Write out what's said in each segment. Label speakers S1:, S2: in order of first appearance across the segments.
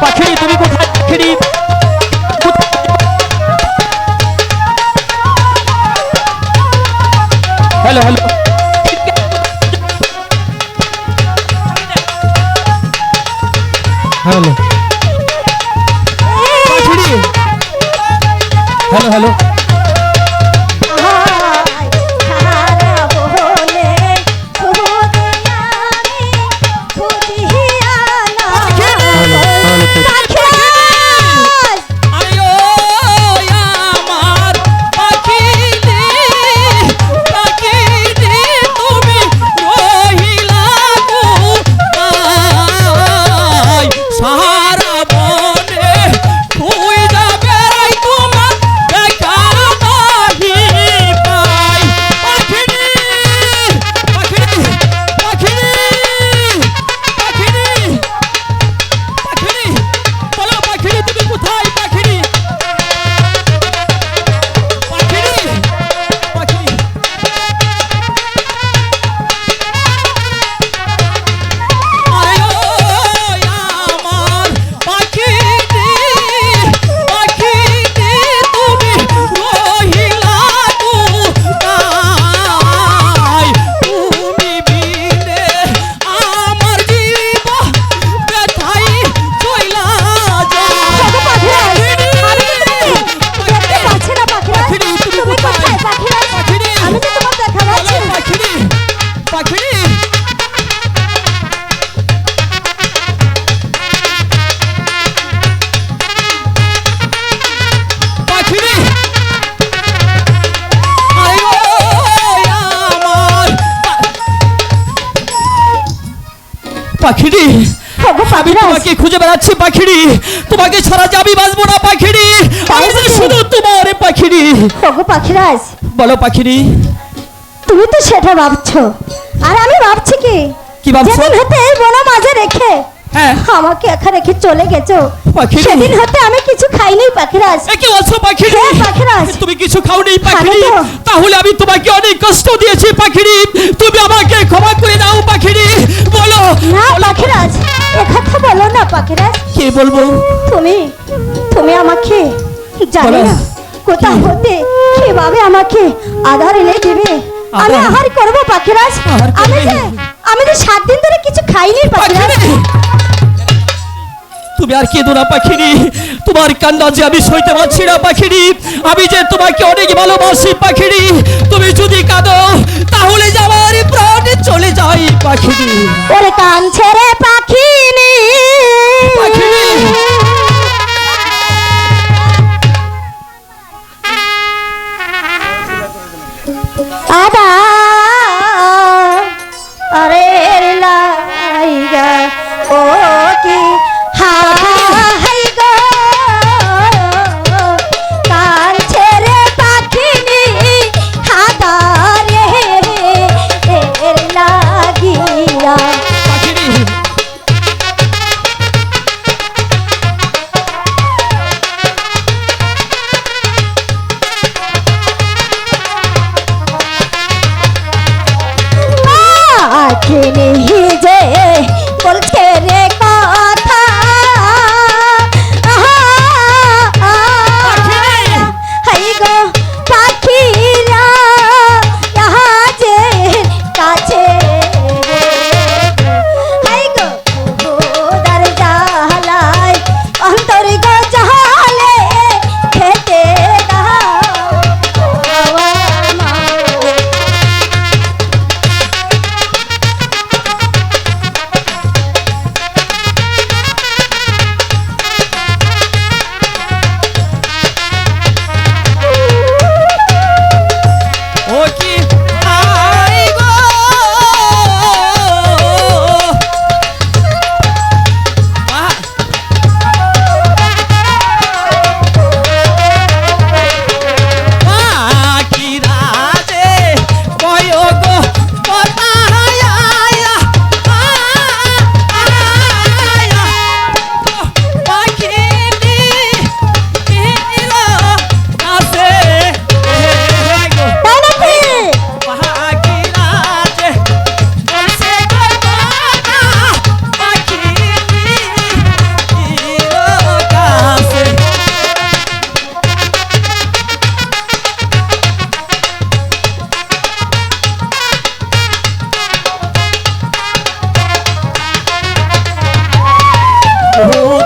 S1: পাখি তুমি কোথায়? পাখিরি
S2: আমি তোমাকে
S1: খুঁজে বেড়াচ্ছি পাখিরি তোমাকে ছাড়া যাবি বাঁচবো না আমি শুধু তোমার
S2: ওগো পাখিরাজ
S1: বলো পাখিরি
S2: তুমি তো সেটা ভাবছ। আর আমি ভাবছি কি?
S1: কি ভাবছ?
S2: যেদিন হতে এই মাঝে রেখে
S1: হ্যাঁ।
S2: আমাকে একা রেখে চলে গেছো। সেদিন হতে আমি কিছু খাইনি পাখিরাজ।
S1: কি বলছো পাখিরি
S2: হ্যাঁ, পাখিরাজ।
S1: তুমি কিছু খাওনি পাখিরি তাহলে আমি তোমাকে অনেক কষ্ট দিয়েছি পাখিরি তুমি
S2: না পাখিরাজ। কথা বলো না পাখিরাজ।
S1: কে বলব?
S2: তুমি তুমি আমাকে জানি না। কোথা হতে কীভাবে আমাকে আধার এনে দিবে? আমি আহার করব পাখিরাজ? আমি যে আমি যে সাত দিন ধরে কিছু খাইনি পাখিরাজ।
S1: পাখিরি তুমি আর কেঁদো না পাখিরি তোমার কান্না যে আমি সইতে পারছি না পাখিরি আমি যে তোমাকে অনেক ভালোবাসি পাখিরি তুমি যদি কাঁদো তাহলে যে আমার প্রাণ চলে যাই পাখি
S2: ওরে কান ছেড়ে পাখি নি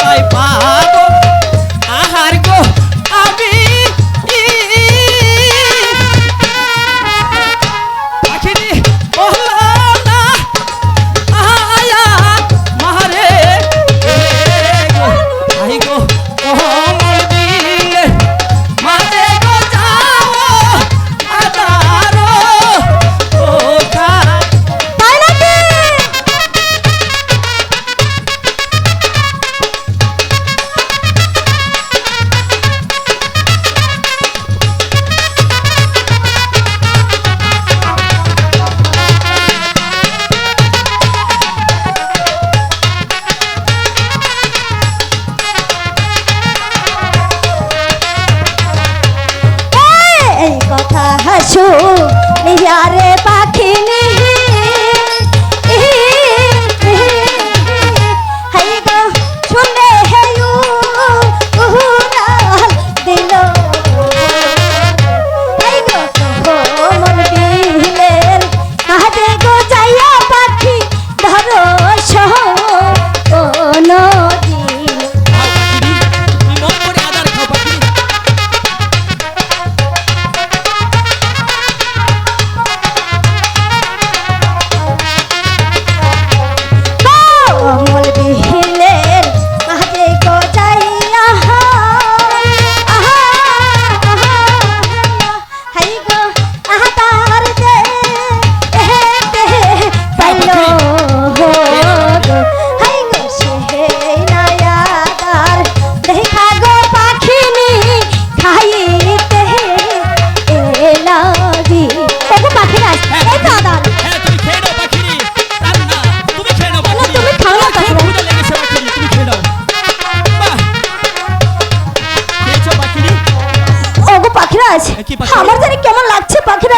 S2: তাই পা ছোড়ে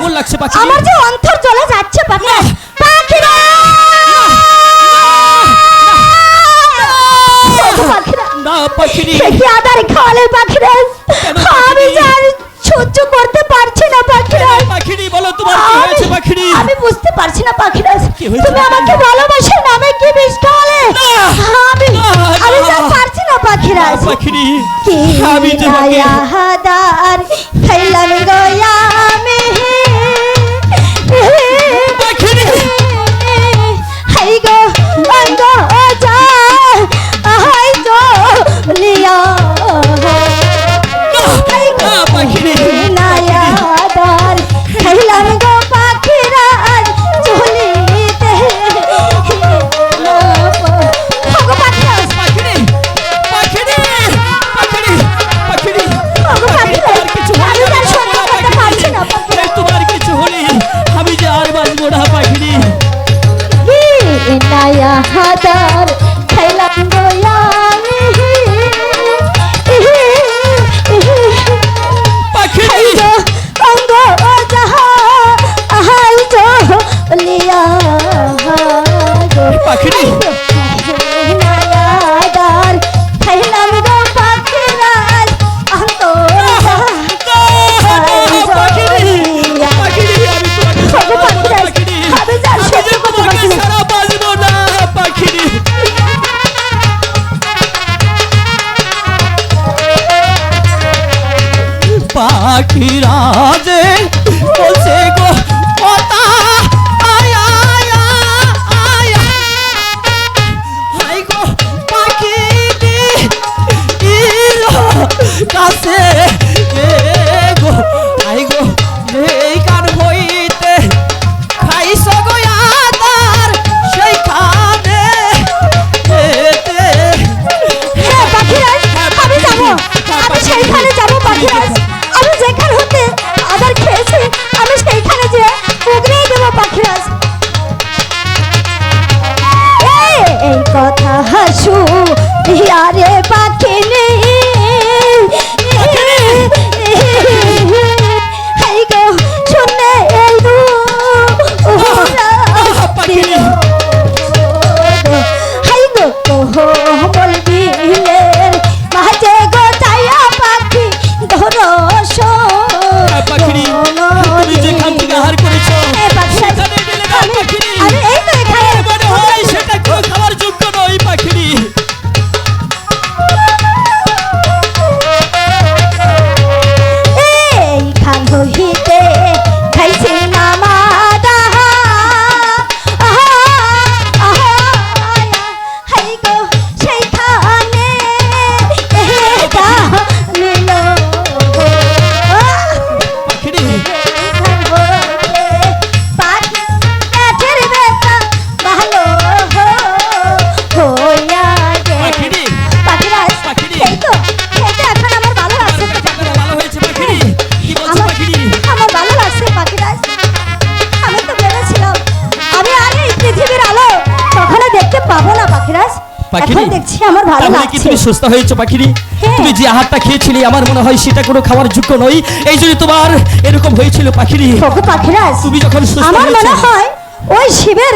S2: কেমন লাগছে
S1: পাখি
S2: আমার যে অন্তর চলে যাচ্ছে পাখি পাখি
S1: না। পাখি
S2: পাখিরি। কি আদার খাওয়ালে
S1: পাখিরা?
S2: আমি জানি সহ্য করতে পারছি না পাখিরা।
S1: পাখিরি বলো তোমার কি হয়েছে পাখিরি
S2: আমি বুঝতে পারছি না
S1: পাখিরা।
S2: তুমি আমাকে ভালোবাসো নামে কি বিষ খাওয়ালে? আমি আমি জানি পারছি না পাখিরা।
S1: পাখিরি
S2: কি
S1: আমি তোমাকে
S2: আহাদার খাইলাম গো আমি
S1: ছায়া হাতার পাখিরা
S2: যে
S1: পাখিরি।
S2: দেখছি আমার ভালো লাগছে।
S1: তাহলে তুমি সুস্থ হয়েছো পাখিরি?
S2: হ্যাঁ।
S1: তুমি যে আহারটা খেয়েছিলি আমার মনে হয় সেটা কোনো খাওয়ার যোগ্য নয়। এই জন্য তোমার এরকম হয়েছিল পাখিরি।
S2: ওগো পাখিরা
S1: তুমি যখন সুস্থ
S2: আমার মনে হয় ওই শিবের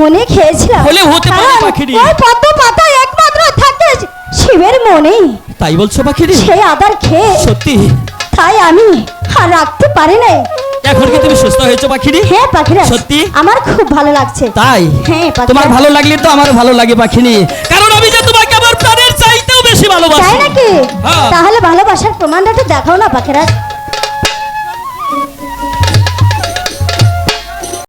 S2: মনে খেয়েছিলাম।
S1: হলে হতে পারে পাখিরি।
S2: ওই পদ্ম পাতা একমাত্র থাকে শিবের মনেই
S1: তাই বলছো পাখিরি?
S2: সেই আদার খেয়ে
S1: সত্যি।
S2: তাই আমি আর রাখতে পারি না
S1: এখন কি তুমি সুস্থ হয়েছো পাখিরি
S2: হ্যাঁ পাখিরা
S1: সত্যি?
S2: আমার খুব ভালো লাগছে।
S1: তাই?
S2: হ্যাঁ, পাখিরা।
S1: তোমার ভালো লাগলে তো আমার ভালো লাগে পাখিনি। কারণ আমি যে তোমাকে আমার প্রাণের চাইতেও বেশি ভালোবাসি।
S2: তাই নাকি?
S1: হ্যাঁ।
S2: তাহলে ভালোবাসার প্রমাণটা তো দেখাও না পাখিরাজ।